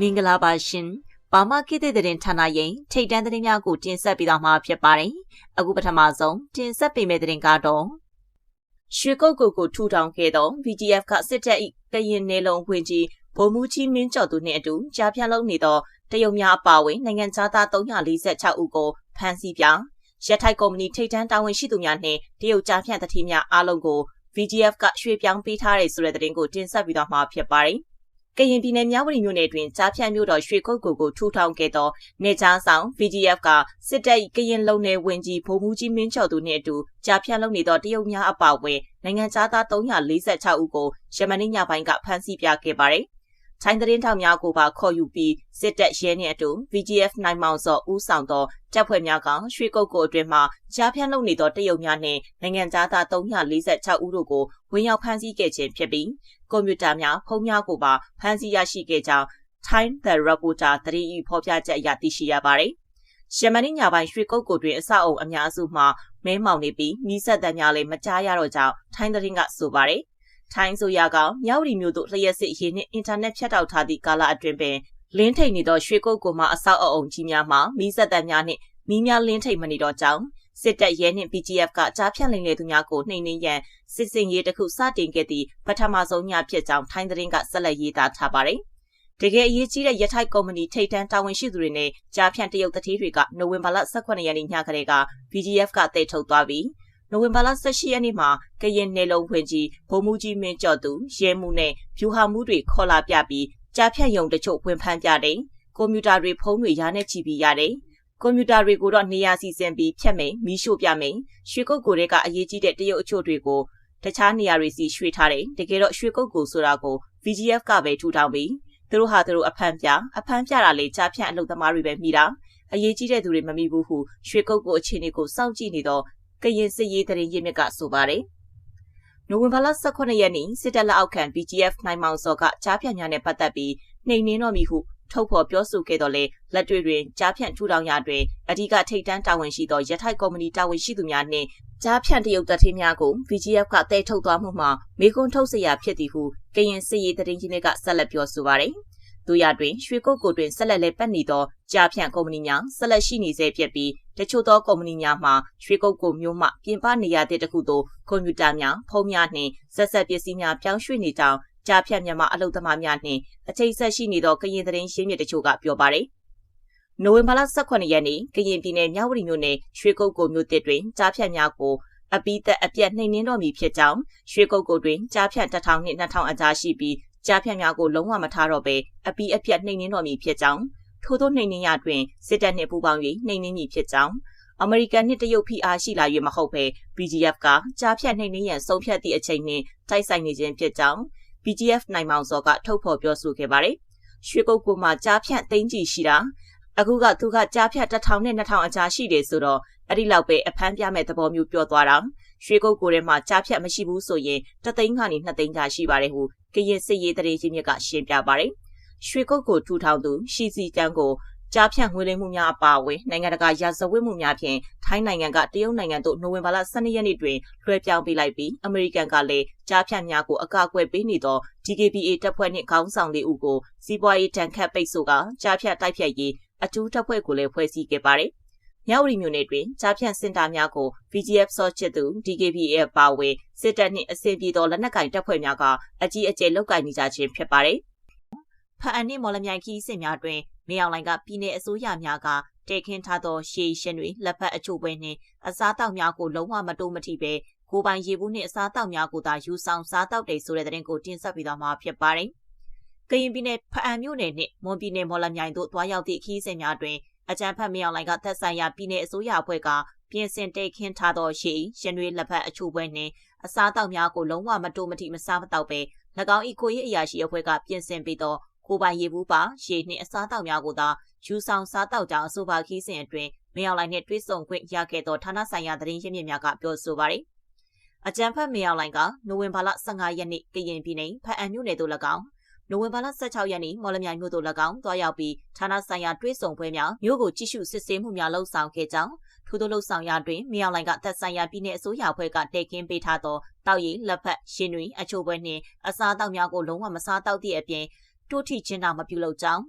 မင်္ဂလာပါရှင်။ပါမကိတဲ့တဲ့ဌာနရင်ထိတ်တန်းသတင်းများကိုတင်ဆက်ပေးသွားမှာဖြစ်ပါတယ်။အခုပထမဆုံးတင်ဆက်ပေးမယ့်သတင်းကတော့ရွှေကုတ်ကိုကိုထူထောင်ခဲ့သော VGF ကစစ်တပ်၏ကရင်နယ်လုံးဝင်ကြီးဗိုလ်မှူးကြီးမင်းကျော်သူနှင့်အတူကြားဖြတ်လုံးနေသောတရုတ်များအပါအဝင်နိုင်ငံသား346ဦးကိုဖမ်းဆီးပြရထိုက်ကုမ္ပဏီထိတ်တန်းတာဝန်ရှိသူများနှင့်တရုတ်ကြားဖြတ်တတိများအားလုံးကို VGF ကရွှေ့ပြောင်းပေးထားတဲ့ဆိုတဲ့သတင်းကိုတင်ဆက်ပြီးတော့မှာဖြစ်ပါတယ်။ ကရင်ပြည်နယ်မြဝတီမြို့နယ်တွင်ကြားဖြတ်မြို့တော်ရွှေကုတ်ကိုကိုထူထောင်ခဲ့သောနေချားဆောင် VGF ကစစ်တပ်ကရင်လုံနယ်ဝင်ကြီးဗိုလ်မှူးကြီးမင်းချော်သူနှင့်အတူကြားဖြတ်လုပ်နေသောတရုတ်များအပါအဝင်နိုင်ငံသား346ဦးကိုယမန်ညပိုင်းကဖမ်းဆီးပြခဲ့ပါတယ်။ထိုင်းသတင်းထောက်များကိုပါခေါ်ယူပြီးစစ်တပ်ရဲနှင့်အတူ VGF နိုင်မောင်စောဦးဆောင်သောတပ်ဖွဲ့များကရွှေကုတ်ကိုအတွင်းမှကြားဖြန့်လုပ်နေသောတရုတ်များနှင့်နိုင်ငံသားသား346ဦးတို့ကိုဝင်ရောက်ဖမ်းဆီးခဲ့ခြင်းဖြစ်ပြီး ကွန်ပျူတာများဖုန်းများကိုပါဖမ်းဆီးရရှိခဲ့ကြောင်း Time the Reporter သတင်းဤဖော်ပြချက်အရသိရှိရပါတယ်။ရှမနီညာပိုင်းရွှေကုတ်ကိုတွင်အဆောက်အုံအများစုမှာမဲမောင်နေပြီးမိဆက်တမ်းများလည်းမကြားရတော့ကြောင်းထိုင်းသတင်းကဆိုပါတယ်။ထိုင်းဆိုရကမြောက်ရီမျိုးတို့လျှက်စစ်ရေးနှင့်အင်တာနက်ဖြတ်တောက်ထားသည့်ကာလအတွင်းပင်လင်းထိန်နေသောရွှေကုတ်ကိုမှအဆောက်အအုံကြီးများမှာမီးစက်တပ်များနှင့်မီးများလင်းထိန်မနေတော့ကြောင်း စစ်တပ်ရဲနှင့် PGF ကကြားဖြတ်လိမ်လေသူများကိုနှိမ်နင်းရန်စစ်စင်ရေးတစ်ခုစတင်ခဲ့သည့်ပထမဆုံးညဖြစ်ကြောင်းထိုင်းသတင်းကဆက်လက်ရေးသားထားပါတယ်။တကယ်အရေးကြီးတဲ့ရထိုက်ကုမ္ပဏီထိပ်တန်းတာဝန်ရှိသူတွေနဲ့ကြားဖြန့်တရုတ်တတိတွေကနိုဝင်ဘာလ18ရက်နေ့ညကလေးက VGF ကတိတ်ထုတ်သွားပြီးနိုဝင်ဘာလ18ရက်နေ့မှာကရင်နယ်လုံးဖွင့်ကြီးဗိုလ်မှူးကြီးမင်းကျော်သူရဲမှုနဲ့ဖြူဟာမှုတွေခေါ်လာပြပြီးကြားဖြတ်ယုံတချို့ဝင်ဖမ်းပြတယ်။ကွန်ပျူတာတွေဖုန်းတွေရားနဲ့ချီပြီးရတယ်။ ကွန်ပျူတာတွေကိုတော့နေရာစီစဉ်ပြီးဖြတ်မယ်မီးရှို့ပြမယ်။ရွှေကုတ်ကိုတွေကအရေးကြီးတဲ့တရုတ်အချို့တွေကိုတခြားနေရာတွေစီရွှေ့ထားတယ်။တကယ်တော့ရွှေကုတ်ကိုဆိုတာကို VGF ကပဲထူထောင်ပြီးသူတို့ဟာသူတို့အဖမ်းပြအဖမ်းပြတာလေကြားဖြတ်အလုပ်သမားတွေပဲမိတာအရေးကြီးတဲ့သူတွေမမိဘူးဟုရွှေကုတ်ကိုအခြေအနေကိုစောင့်ကြည့်နေတော့ကရင်စစ်ရေးတရင်ရင်းမြစ်ကဆိုပါတယ်။နိုဝင်ဘာလ18ရက်နေ့စစ်တပ်လက်အောက်ခံ BGF နိုင်မောင်စောကကြားဖြန့်များနဲ့ပတ်သက်ပြီးနှိမ်နင်းတော်မူဟု ထုတ်ဖော်ပြောဆိုခဲ့တော့လေလက်တွေ့တွင်ကြားဖြန့်ထူထောင်ရာတွင်အဓိကထိပ်တန်းတာဝန်ရှိသောရထိုက်ကော်မတီတာဝန်ရှိသူများနှင့်ကြားဖြန့်တရုတ်တပ်ထင်းများကို VGF ကတဲထုတ်သွားမှုမှာမေကွန်းထုတ်เสียဖြစ်သည်ဟုကရင်စစ်ရေးတရင်ကြီးကဆက်လက်ပြောဆိုပါတယ်။ဒုရတွင်ရွှေကုတ်ကိုတွင်ဆက်လက်လဲပတ်နေသောကြားဖြန့်ကုမ္ပဏီများဆက်လက်ရှိနေဆဲဖြစ်ပြီးတချို့သောကုမ္ပဏီများမှာရွှေကုတ်ကိုမျိုးမှပြင်ပနေရာတဲ့တခုသို့ကွန်ပျူတာများဖုန်းများနှင့်ဆက်ဆက်ပစ္စည်းများပြောင်းရွှေ့နေကြောင်း ကြားဖြန့်မြန်မာအလုပ်သမားများနှင့်အချိတ်ဆက်ရှိနေသောကရင်သတင်းရှင်းမြစ်တချို့ကပြောပါရယ်နိုဝင်ဘာလ18ရက်နေ့ကရင်ပြည်နယ်မြဝတီမြို့နယ်ရွှေကုတ်ကိုမြို့တစ်တွင်ကြားဖြတ်များကိုအပိသက်အပြက်နှိမ်နှင်းတော်မူဖြစ်ကြောင်းရွှေကုတ်ကိုတွင်ကြားဖြတ်1000နှင့်2000အကြားရှိပြီးကြားဖြတ်များကိုလုံးဝမထားတော့ဘဲအပီးအပြတ်နှိမ်နင်းတော်မူဖြစ်ကြောင်းထို့သောနှိမ်နင်းရတွင်စစ်တပ်နှင့်ပူးပေါင်း၍နှိမ်နင်းမည်ဖြစ်ကြောင်းအမေရိကန်နှင့်တရုတ်ဖိအားရှိလာ၍မဟုတ်ဘဲ PGF ကကြားဖြတ်နှိမ်နင်းရန်ဆုံးဖြတ်သည့်အချိန်နှင့်တိုက်ဆိုင်နေခြင်းဖြစ်ကြောင်း PGF နိုင်မောင်စောကထုတ်ဖော်ပြောဆိုခဲ့ပါတယ်။ရွှေကုတ်ကူမှာကြားဖြတ်သိန်းကြီးရှိတာအခုကသူကကြားဖြတ်1000နဲ့2000အကြားရှိတယ်ဆိုတော့အဲ့ဒီလောက်ပဲအဖမ်းပြမဲ့သဘောမျိုးပြောသွားတာရွှေကုတ်ကိုထဲမှာကြားဖြတ်မရှိဘူးဆိုရင်တသိန်းကနေ2သိန်းကြားရှိပါတယ်ဟုကရင်စစ်ရေးတရေချင်းမြစ်ကရှင်းပြပါတယ်ရွှေကုတ်ကိုထူထောင်သူရှီစီတန်းကို ကြားဖြန့်ငွေလိမ်မှုများအပါအဝင်နိုင်ငံတကာရာဇဝတ်မှုများဖြင့်ထိုင်းနိုင်ငံကတရုတ်နိုင်ငံသို့နိုဝင်ဘာလ12ရက်နေ့တွင်လွှဲပြောင်းပေးလိုက်ပြီးအမေရိကန်ကလည်းကြားဖြန့်များကိုအကာအကွယ်ပေးနေသော DKBA တပ်ဖွဲ့နှင့်ခေါင်းဆောင်လေးဦးကိုစီးပွားရေးတန်ခတ်ပိတ်ဆို့ကကြားဖြန့်တိုက်ဖြတ်ရေးအကျူးတပ်ဖွဲ့ကိုလည်းဖွဲ့စည်းခဲ့ပါတယ်။မြောက်ရီမြို့နယ်တွင်ကြားဖြန့်စင်တာများကို VGF စောချစ်သူ DKBA ပါဝင်စစ်တပ်နှင့်အစင်ပြေသောလက်နက်ကင်တပ်ဖွဲ့များကအကြီးအကျယ်လုပ်ကင်နေကြခြင်းဖြစ်ပါတယ်။ ဖအန်နှင့်မော်လမြိုင်ခီးစစ်များတွင်မြေအောင်လိုင်ကပြည်내အစိုးရများကတည်ခင်းထားသောရှေးရှင်တွေလက်ဖက်အချို့ပွဲနှင့်အစားတောက်များကိုလုံးဝမတိုးမထိပဲကိုပိုင်ရေဘူးနှင့်အစားတောက်များကိုသာယူဆောင်စားတောက်တယ်ဆိုတဲ့တဲ့ရင်ကိုတင်ဆက်ပြီးတော့မှာဖြစ်ပါတယ်။ကရင်ပြည်နယ်ဖအံမြို့နယ်နှင့်မွန်ပြည်နယ်မော်လမြိုင်တို့တွားရောက်သည့်ခီးစဉ်များတွင်အကြံဖတ်မြောင်လိုင်ကသက်ဆိုင်ရာပြည်내အစိုးရအဖွဲ့ကပြင်ဆင်တိတ်ခင်းထားသောရှေးရှင်တွေလက်ဖက်အချို့ပွဲနှင့်အစားတောက်များကိုလုံးဝမတိုးမထိမစားမတောက်ပဲ၎င်း၏ကိုရေးအရာရှိအဖွဲ့ကပြင်ဆင်ပေးသော ကိုပိုင်ရေဘူးပါရေနှင့်အစားတောက်များကိုသာယူဆောင်စားတောက်ကြောင်းအဆိုပါခီးစဉ်အတွင်းမြောင်လိုင်နှင့်တွဲဆုံခွင့်ရခဲ့သောဌာနဆိုင်ရာသတင်းရင်းမြစ်များကပြောဆိုပါရယ်အကြံဖတ်မြောင်လိုင်ကနိုဝင်ဘာလ15ရက်နေ့ကရင်ပြည်နယ်ဖအံမြို့နယ်သို့၎င်းနိုဝင်ဘာလ16ရက်နေ့မော်လမြိုင်မြို့သို့၎င်းတွားရောက်ပြီးဌာနဆိုင်ရာတွဲဆုံပွဲများမြို့ကိုကြည့်ရှုစစ်ဆေးမှုများလှုပ်ဆောင်ခဲ့ကြောင်းထို့သောလှုပ်ဆောင်ရာတွင်မြောင်လိုင်ကသက်ဆိုင်ရာပြည်내အစိုးရအဖွဲ့ကတည်ခင်းပေးထားသောတောက်ရည်လက်ဖက်ရှင်တွေအချို့ပွဲနှင့်အစားအသောက်များကိုလုံးဝမစားတောက်သည့်အပြင် တိုးထိချင်းတာမပြုလုပ်ကြောင်း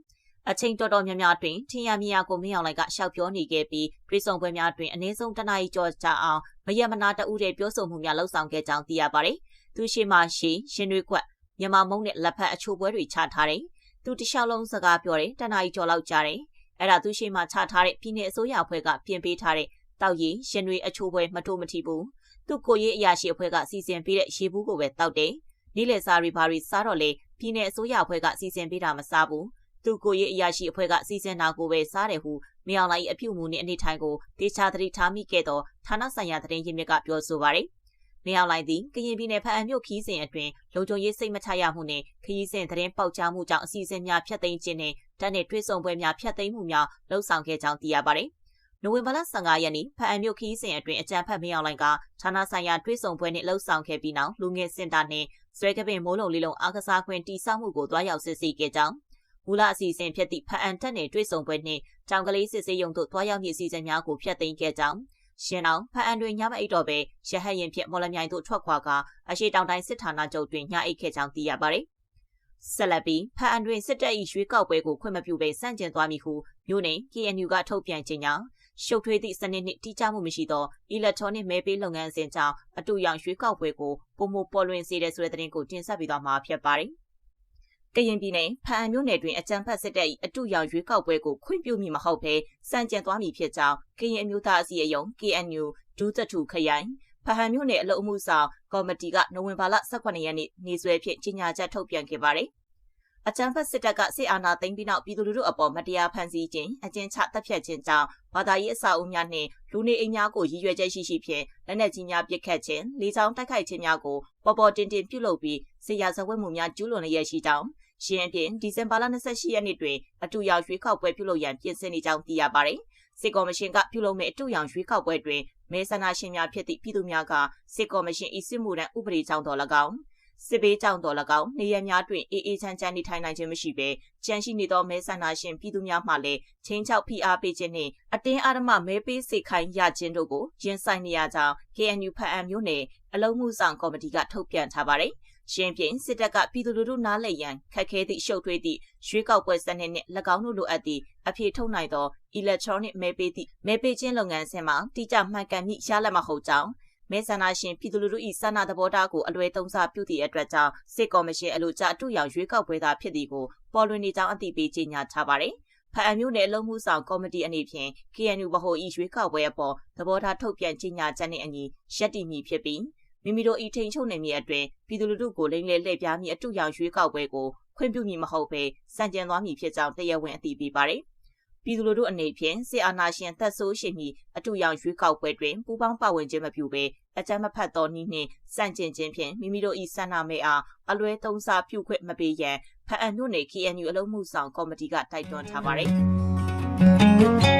အချိန်တော်တော်များများတွင်ထင်ရမြင်ရကိုမင်းအောင်လိုက်ကရှောက်ပြောနေခဲ့ပြီးပြည်စုံပွဲများတွင်အနည်းဆုံးတနအီကျော်ကြာအောင်မရမနာတဦးတဲ့ပြောဆိုမှုများလှုပ်ဆောင်ခဲ့ကြောင်းသိရပါတယ်။သူရှိမှရှိရှင်တွေကွက်မြန်မာမုံနဲ့လက်ဖက်အချိုပွဲတွေချထားတယ်။သူတခြားလုံးစကားပြောတယ်တနအီကျော်လောက်ကြားတယ်။အဲ့ဒါသူရှိမှချထားတဲ့ပြည်내အစိုးရအဖွဲ့ကပြင်ပေးထားတဲ့တောက်ရည်ရှင်တွေအချိုပွဲမတိုးမထီဘူး။သူကိုရေးအရာရှိအဖွဲ့ကစီစဉ်ပေးတဲ့ရေဘူးကိုပဲတောက်တယ်။ နေ့လယ်စာတွေဘာတွေစားတော့လေပြည်내အစိုးရအဖွဲ့ကစီစဉ်ပေးတာမစားဘူး။သူကိုရေးအရာရှိအဖွဲ့ကစီစဉ်တာကိုပဲစားတယ်ဟုမြေအောင်လိုက်အပြုမှုနှင့်အနေထိုင်ကိုဒေချာသတိထားမိခဲ့သောဌာနဆိုင်ရာသတင်းရင်းမြစ်ကပြောဆိုပါရယ်မြေအောင်လိုက်သည်ကရင်ပြည်နယ်ဖအံမြို့ခီးစဉ်အတွင်းလုံခြုံရေးစိတ်မချရမှုနှင့်ခရီးစဉ်သတင်းပေါက်ကြားမှုကြောင့်အစီအစဉ်များဖျက်သိမ်းခြင်းနှင့်တပ်နှင့်တွဲဆုံပွဲများဖျက်သိမ်းမှုများလှုံ့ဆော်ခဲ့ကြောင်းသိရပါရယ် နိုဝင်ဘာလ15ရက်နေ့ဖအံမြို့ခီးစဉ်အတွင်းအကြံဖတ်မင်းအောင်လိုင်ကဌာနဆိုင်ရာတွဲဆုံပွဲနှင့်လှုပ်ဆောင်ခဲ့ပြီးနောက်လူငယ်စင်တာနှင့်ဆွဲကပင်မိုးလုံလေးလုံးအားကစားခွင့်တီဆောက်မှုကိုတွားရောက်စစ်ဆေးခဲ့ကြောင်းမူလအစီအစဉ်ဖြစ်သည့်ဖအန်တက်နယ်တွေ့ဆုံပွဲနှင့်တောင်ကလေးစစ်စေးရုံတို့တွားရောက်မည့်အစီအစဉ်များကိုဖျက်သိမ်းခဲ့ကြောင်းရှင်အောင်ဖအန်တွင်ညမအိတ်တော်ပဲရဟတ်ရင်ဖြင့်မော်လမြိုင်သို့ထွက်ခွာကာအရှိတောင်တိုင်းစစ်ဌာနချုပ်တွင်ညအိတ်ခဲ့ကြောင်းသိရပါသည်ဆက်လက်ပြီးဖအန်တွင်စစ်တပ်၏ရွေးကောက်ပွဲကိုခွင့်မပြုဘဲစန့်ကျင်သွားမည်ဟုမြို့နယ် KNU ကထုတ်ပြန်ကြေညာ ရှုပ်ထွေးသည့်စနစ်နှင့်တိကျမှုမရှိသောအီလက်ထရောနစ်မဲပေးလုပ်ငန်းစဉ်ကြောင့်အတူရောင်ရွေးကောက်ပွဲကိုပုံမပေါ်လွင်စေတဲ့ဆိုတဲ့သတင်းကိုတင်ဆက်ပြီးတော့မှာဖြစ်ပါတယ်။ကရင်ပြည်နယ်ဖအံမြို့နယ်တွင်အကြံဖတ်စစ်တပ်၏အတူရောင်ရွေးကောက်ပွဲကိုခွင့်ပြုမိမဟုတ်ဘဲစံကြံသွားမည်ဖြစ်ကြောင်းကရင်အမျိုးသားအစည်းအရုံး KNU ဒူးသက်ထူခရိုင်ဖဟန်မြို့နယ်အလုံမှုဆောင်ကော်မတီကနိုဝင်ဘာလ18ရက်နေ့နေ့စွဲဖြင့်ကြီးညာချက်ထုတ်ပြန်ခဲ့ပါတယ်။ အကြံဖတ်စစ်တပ်ကစစ်အာဏာသိမ်းပြီးနောက်ပြည်သူလူထုအပေါ်မတရားဖန်ဆီးခြင်းအကျဉ်းချတပ်ဖြတ်ခြင်းကြောင့်ဘာသာရေးအဆောက်အဦများနှင့်လူနေအိမ်များကိုရည်ရွယ်ချက်ရှိရှိဖြင့်လက်နက်ကြီးများပစ်ခတ်ခြင်း၊လေကြောင်းတိုက်ခိုက်ခြင်းများကိုပေါ်ပေါ်တင်တင်ပြုလုပ်ပြီးစစ်ရာဇဝတ်မှုများကျူးလွန်လျက်ရှိကြောင်းရှင်းပြင်ဒီဇင်ဘာလ28ရက်နေ့တွင်အတူရောင်ရွေးကောက်ပွဲပြုလုပ်ရန်ပြင်ဆင်နေကြောင်းသိရပါတယ်။စစ်ကော်မရှင်ကပြုလုပ်မယ့်အတူရောင်ရွေးကောက်ပွဲတွင်မဲဆန္ဒရှင်များဖြစ်သည့်ပြည်သူများကစစ်ကော်မရှင်၏စစ်မှုထမ်းဥပဒေကြောင့်တော်၎င်း စစ်ဘေးကြောင့်တော်၎င်းနေရများတွင်အေးအေးချမ်းချမ်းနေထိုင်နိုင်ခြင်းမရှိဘဲကြန့်ရှိနေသောမဲဆန္ဒရှင်ပြည်သူများမှလည်းချင်းချောက်ဖိအားပေးခြင်းနှင့်အတင်းအဓမ္မမဲပေးစေခိုင်းရခြင်းတို့ကိုရင်ဆိုင်နေရကြောင်း KNU ဖအံမျိုးနယ်အလုံးမှုဆောင်ကော်မတီကထုတ်ပြန်ထားပါတယ်။ရှင်ပြင်စစ်တပ်ကပြည်သူလူထုနားလည်ရန်ခက်ခဲသည့်ရှုပ်ထွေးသည့်ရွေးကောက်ပွဲစနစ်နှင့်၎င်းတို့လိုအပ်သည့်အပြေထုတ်နိုင်သော electronic မဲပေးသည့်မဲပေးခြင်းလုပ်ငန်းစဉ်မှာတိကျမှန်ကန်မည့်ရလဒ်မဟုတ်ကြောင်း မဲဆန္ဒရှင်ပြည်သူလူထု၏ဆန္ဒသဘောထားကိုအလွဲသုံးစားပြုသည့်အတွက်ကြောင့်စစ်ကော်မရှင်အလို့ကြအတူရောင်ရွေးကောက်ပွဲသားဖြစ်သည်ကိုပေါ်လွင်နေကြောင်းအသိပေးကြေညာထားပါတယ်။ဖအံမျိုးနယ်အလုံးမှုဆောင်ကော်မတီအနေဖြင့် KNU ဗဟိုဤရွေးကောက်ပွဲအပေါ်သဘောထားထုတ်ပြန်ကြေညာချက်နှင့်အညီရက်တည်မည်ဖြစ်ပြီးမိမိတို့ဤထိန်ချုပ်နေမည်အတွင်ပြည်သူလူထုကိုလိမ့်လေလှည့်ပြားမည်အတူရောင်ရွေးကောက်ပွဲကိုခွင့်ပြုမည်မဟုတ်ဘဲစံကြံသွားမည်ဖြစ်ကြောင်းတရားဝင်အသိပေးပါတယ်။ ပြည်သူလူထုအနေဖြင့်စစ်အာဏာရှင်သက်ဆိုးရှိမည်အတူရောင်ရွေးကောက်ပွဲတွင်ပူးပေါင်းပါဝင်ခြင်းမပြုဘဲအကြမ်းမဖက်သောနည်းနှင့်စန့်ကျင်ခြင်းဖြင့်မိမိတို့၏ဆန္ဒမဲအားအလွဲသုံးစားပြုခွင့်မပေးရန်ဖအံ့မြို့နယ် KNU အလုံးမှုဆောင်ကော်မတီကတိုက်တွန်းထားပါတယ်။